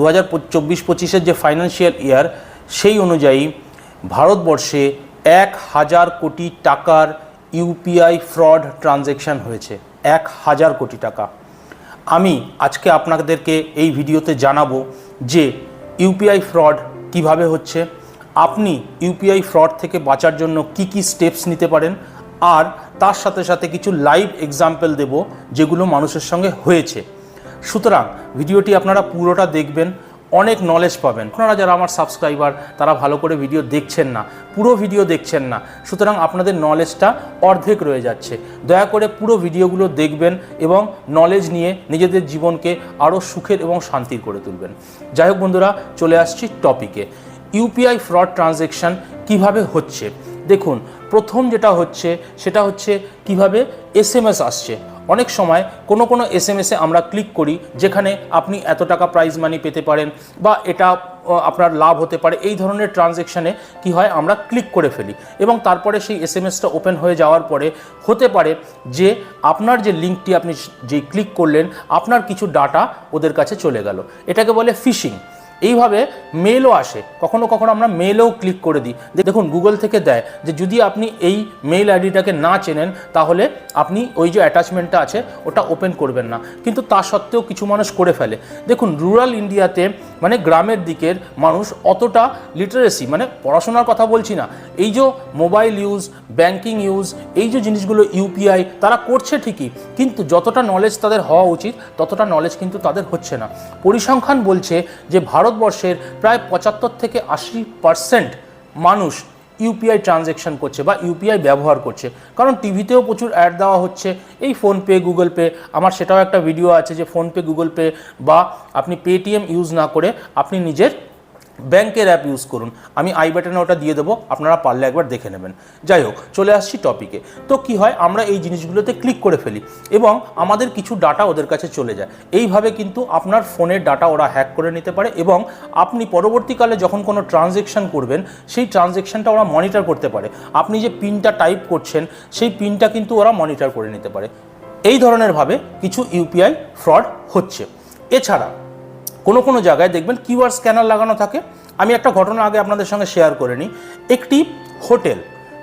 দু হাজার চব্বিশ পঁচিশের যে ফাইন্যান্সিয়াল ইয়ার সেই অনুযায়ী ভারতবর্ষে এক হাজার কোটি টাকার ইউপিআই ফ্রড ট্রানজ্যাকশান হয়েছে। এক হাজার কোটি টাকা। আমি আজকে আপনাদেরকে এই ভিডিওতে জানাব যে ইউপিআই ফ্রড কীভাবে হচ্ছে, আপনি ইউপিআই ফ্রড থেকে বাঁচার জন্য কি কি স্টেপস নিতে পারেন, আর তার সাথে সাথে কিছু লাইভ এক্সাম্পল দেব যেগুলো মানুষের সঙ্গে হয়েছে। সুতরাং ভিডিওটি আপনারা পুরোটা দেখবেন, অনেক নলেজ পাবেন। আপনারা যারা আমার সাবস্ক্রাইবার তারা ভালো করে ভিডিও দেখছেন না, পুরো ভিডিও দেখছেন না, সুতরাং আপনাদের নলেজটা অর্ধেক রয়ে যাচ্ছে। দয়া করে পুরো ভিডিওগুলো দেখবেন এবং নলেজ নিয়ে নিজেদের জীবনকে আরও সুখের এবং শান্তির করে তুলবেন। যাই হোক বন্ধুরা, চলে আসছি টপিকে ইউপিআই ফ্রড ট্রানজ্যাকশান কীভাবে হচ্ছে? দেখুন, প্রথম যেটা হচ্ছে, সেটা হচ্ছে কীভাবে এসএমএস আসছে। অনেক সময় কোনো কোনো এস এম আমরা ক্লিক করি, যেখানে আপনি এত টাকা প্রাইজ মানি পেতে পারেন বা এটা আপনার লাভ হতে পারে। এই ধরনের ট্রানজেকশানে কি হয়, আমরা ক্লিক করে ফেলি। এবং তারপরে সেই এস এম এসটা ওপেন হয়ে যাওয়ার পরে হতে পারে যে আপনার যে লিঙ্কটি আপনি যে ক্লিক করলেন, আপনার কিছু ডাটা ওদের কাছে চলে গেল। এটাকে বলে ফিশিং এইভাবে মেলও আসে। কখনো কখনো আমরা মেলেও ক্লিক করে দিই। দেখুন গুগল থেকে দেয় যে যদি আপনি এই মেল আইডিটাকে না চেনেন, তাহলে আপনি ওই যে অ্যাটাচমেন্টটা আছে, ওটা ওপেন করবেন না। কিন্তু তা সত্ত্বেও কিছু মানুষ করে ফেলে। দেখুন রুরাল ইন্ডিয়াতে মানে গ্রামের দিকের মানুষ অতটা লিটারেসি মানে পড়াশোনার কথা বলছি না। এই যে মোবাইল ইউজ ব্যাংকিং ইউজ এই যে জিনিসগুলো ইউপিআই তারা করছে ঠিকই। কিন্তু যতটা নলেজ তাদের হওয়া উচিত, ততটা নলেজ কিন্তু তাদের হচ্ছে না। পরিসংখ্যান বলছে যে ভারতবর্ষের প্রায় পঁচাত্তর থেকে আশি পারসেন্ট মানুষ ইউপিআই ট্রানজ্যাকশন করছে বা ইউপিআই ব্যবহার করছে। কারণ টিভিতেও প্রচুর অ্যাড দেওয়া হচ্ছে। এই ফোনপে, গুগল পে, আমার সেটাও একটা ভিডিও আছে যে ফোনপে, গুগল পে বা আপনি পেটিএম ইউজ না করে আপনি নিজের ব্যাংকের অ্যাপ ইউজ করুন। আমি আই বাটনে ওটা দিয়ে দেবো, আপনারা পারলে একবার দেখে নেবেন। যাই হোক, চলে আসছি টপিকে তো কি হয়, আমরা এই জিনিসগুলোতে ক্লিক করে ফেলি এবং আমাদের কিছু ডাটা ওদের কাছে চলে যায়। এইভাবে কিন্তু আপনার ফোনের ডাটা ওরা হ্যাক করে নিতে পারে এবং আপনি পরবর্তীকালে যখন কোনো ট্রানজেকশন করবেন, সেই ট্রানজেকশনটা ওরা মনিটর করতে পারে। আপনি যে পিনটা টাইপ করছেন, সেই পিনটা কিন্তু ওরা মনিটর করে নিতে পারে। এই ধরনের ভাবে কিছু ইউপিআই ফ্রড হচ্ছে। এছাড়া কোনো কোনো জায়গায় দেখবেন কিউআর স্ক্যানার লাগানো থাকে। আমি একটা ঘটনা আগে আপনাদের সঙ্গে শেয়ার করে নিই। একটি হোটেল,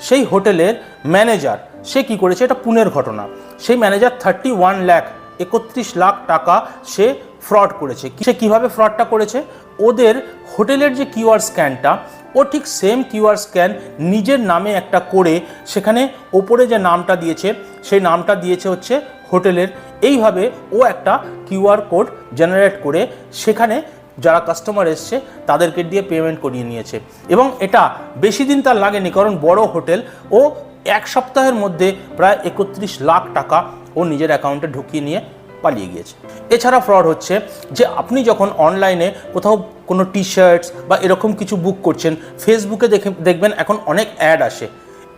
সেই হোটেলের ম্যানেজার, সে কি করেছে? এটা পুনের ঘটনা। সেই ম্যানেজার থার্টি ওয়ান ল্যাখ একত্রিশ লাখ টাকা সে ফ্রড করেছে। সে কীভাবে ফ্রডটা করেছে? ওদের হোটেলের যে কিউআর স্ক্যানটা, ও ঠিক সেম কিউআর স্ক্যান নিজের নামে একটা করে সেখানে ওপরে যে নামটা দিয়েছে, সেই নামটা দিয়েছে হচ্ছে হোটেলের। এইভাবে ও একটা কিউআর কোড জেনারেট করে সেখানে যারা কাস্টমার এসছে, তাদেরকে দিয়ে পেমেন্ট করিয়ে নিয়েছে। এবং এটা বেশি দিন তার লাগেনি, কারণ বড় হোটেল, ও এক সপ্তাহের মধ্যে প্রায় একত্রিশ লাখ টাকা ও নিজের অ্যাকাউন্টে ঢুকিয়ে নিয়ে পালিয়ে গিয়েছে। এছাড়া ফ্রড হচ্ছে যে আপনি যখন অনলাইনে কোথাও কোনো টি শার্টস বা এরকম কিছু বুক করছেন ফেসবুকে দেখে দেখবেন এখন অনেক অ্যাড আসে।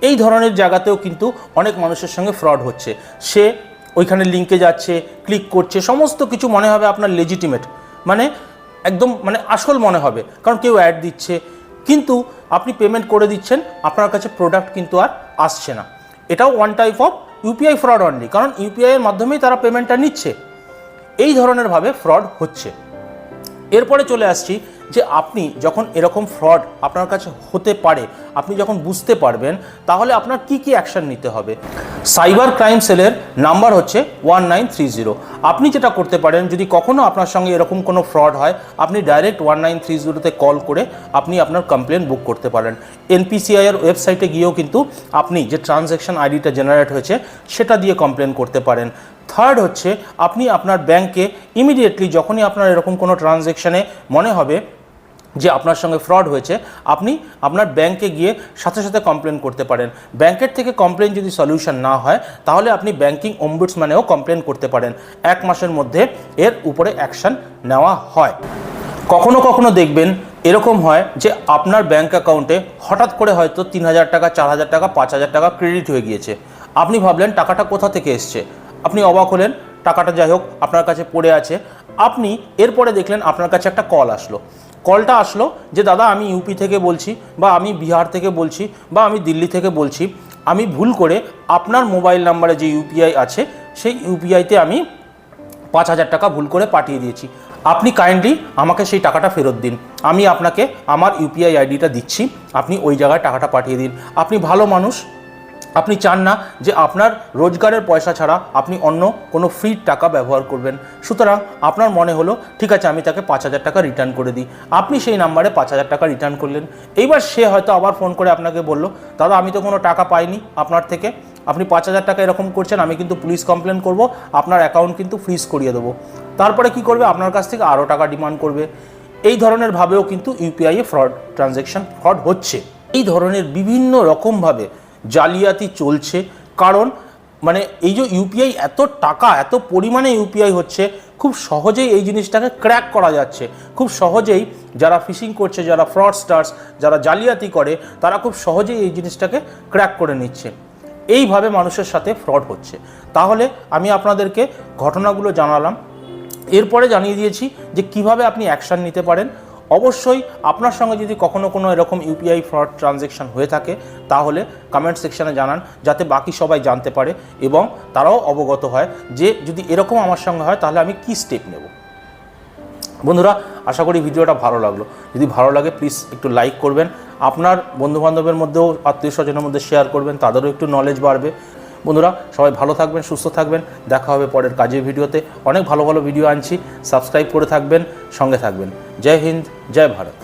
এই ধরনের জায়গাতেও কিন্তু অনেক মানুষের সঙ্গে ফ্রড হচ্ছে। সে ওইখানে লিঙ্কে যাচ্ছে ক্লিক করছে, সমস্ত কিছু মনে হবে আপনার লেজিটিমেট মানে একদম মানে আসল মনে হবে, কারণ কেউ অ্যাড দিচ্ছে। কিন্তু আপনি পেমেন্ট করে দিচ্ছেন, আপনার কাছে প্রোডাক্ট কিন্তু আর আসছে না। এটাও one type of UPI fraud only কারণ ইউপিআইয়ের মাধ্যমেই তারা পেমেন্টটা নিচ্ছে। এই ধরনের ভাবে ফ্রড হচ্ছে। এরপরে চলে আসছি যে আপনি যখন এরকম ফ্রড আপনার কাছে হতে পারে, আপনি যখন বুঝতে পারবেন, তাহলে আপনার কি কি অ্যাকশন নিতে হবে? সাইবার ক্রাইম সেলের নাম্বার হচ্ছে ওয়ান নাইন থ্রি জিরো আপনি যেটা করতে পারেন, যদি কখনো আপনার সঙ্গে এরকম কোনো ফ্রড হয়, আপনি ডাইরেক্ট ওয়ান নাইন থ্রি জিরোতে কল করে আপনি আপনার কমপ্লেন বুক করতে পারেন। এনপিসিআই এর ওয়েবসাইটে গিয়েও কিন্তু আপনি যে ট্রানজ্যাকশন আইডিটা জেনারেট হয়েছে, সেটা দিয়ে কমপ্লেন করতে পারেন। থার্ড হচ্ছে, আপনি আপনার ব্যাংকে ইমিডিয়েটলি যখনই আপনার এরকম কোনো ট্রানজ্যাকশানে মনে হবে যে আপনার সঙ্গে ফ্রড হয়েছে, আপনি আপনার ব্যাংকে গিয়ে সাথে সাথে কমপ্লেন করতে পারেন। ব্যাংকের থেকে কমপ্লেন যদি সলিউশন না হয়, তাহলে আপনি ব্যাংকিং অম্বুডসম্যানেও কমপ্লেন করতে পারেন। এক মাসের মধ্যে এর উপরে অ্যাকশন নেওয়া হয়। কখনো কখনো দেখবেন এরকম হয় যে আপনার ব্যাংক অ্যাকাউন্টে হঠাৎ করে হয়তো তিন হাজার টাকা, চার হাজার টাকা, পাঁচ হাজার টাকা ক্রেডিট হয়ে গিয়েছে। আপনি ভাবলেন, টাকাটা কোথা থেকে এসছে? আপনি অবাক হলেন, টাকাটা যাই হোক আপনার কাছে পড়ে আছে। আপনি এরপরে দেখলেন আপনার কাছে একটা কল আসলো। কলটা আসলো যে, দাদা, আমি ইউপি থেকে বলছি বা আমি বিহার থেকে বলছি বা আমি দিল্লি থেকে বলছি, আমি ভুল করে আপনার মোবাইল নাম্বারে যে ইউপিআই আছে, সেই ইউপিআইতে আমি পাঁচ হাজার টাকা ভুল করে পাঠিয়ে দিয়েছি। আপনি কাইন্ডলি আমাকে সেই টাকাটা ফেরত দিন। আমি আপনাকে আমার ইউপিআই আইডিটা দিচ্ছি। আপনি ওই জায়গায় টাকাটা পাঠিয়ে দিন। আপনি ভালো মানুষ আপনি চান না যে আপনার রোজগারের পয়সা ছাড়া আপনি অন্য কোনো ফ্রি টাকা ব্যবহার করবেন। সুতরাং আপনার মনে হলো, ঠিক আছে, আমি তাকে পাঁচ হাজার টাকা রিটার্ন করে দিই। আপনি সেই নাম্বারে পাঁচ হাজার টাকা রিটার্ন করলেন। এইবার সে হয়তো আবার ফোন করে আপনাকে বলল, দাদা, আমি তো কোনো টাকা পাইনি আপনার থেকে। আপনি পাঁচ হাজার টাকা এরকম করছেন, আমি কিন্তু পুলিশ কমপ্লেন করব, আপনার অ্যাকাউন্ট কিন্তু ফ্রিজ করিয়ে দেবো। তারপরে কি করবে? আপনার কাছ থেকে আরও টাকা ডিমান্ড করবে। এই ধরনের ভাবেও কিন্তু ইউপিআইয়ে ফ্রড ট্রানজ্যাকশন ফ্রড হচ্ছে। এই ধরনের বিভিন্ন রকমভাবে জালিয়াতি চলছে। কারণ মানে এই যে ইউপিআই এত টাকা, এত পরিমাণে ইউপিআই হচ্ছে, খুব সহজেই এই জিনিসটাকে ক্র্যাক করা যাচ্ছে। খুব সহজেই যারা ফিশিং করছে, যারা ফ্রডস্টার্স, যারা জালিয়াতি করে, তারা খুব সহজেই এই জিনিসটাকে ক্র্যাক করে নিচ্ছে। এইভাবে মানুষের সাথে ফ্রড হচ্ছে। তাহলে আমি আপনাদেরকে ঘটনাগুলো জানালাম। এরপরে জানিয়ে দিয়েছি যে কীভাবে আপনি অ্যাকশান নিতে পারেন। অবশ্যই আপনার সঙ্গে যদি কখনো কোনো এরকম ইউপিআই ফ্রড ট্রানজ্যাকশন হয়ে থাকে, তাহলে কমেন্ট সেকশনে জানান, যাতে বাকি সবাই জানতে পারে এবং তারাও অবগত হয় যে যদি এরকম আমার সঙ্গে হয়, তাহলে আমি কি স্টেপ নেব। বন্ধুরা, আশা করি ভিডিওটা ভালো লাগল। যদি ভালো লাগে প্লিজ একটু লাইক করবেন। আপনার বন্ধুবান্ধবের মধ্যেও আত্মীয় স্বজনের মধ্যে শেয়ার করবেন, তাদেরও একটু নলেজ বাড়বে। বন্ধুরা, সবাই ভালো থাকবেন, সুস্থ থাকবেন। দেখা হবে পরের কাজের ভিডিওতে। অনেক ভালো ভালো ভিডিও আনছি। সাবস্ক্রাইব করে থাকবেন, সঙ্গে থাকবেন। জয় হিন্দ, জয় ভারত।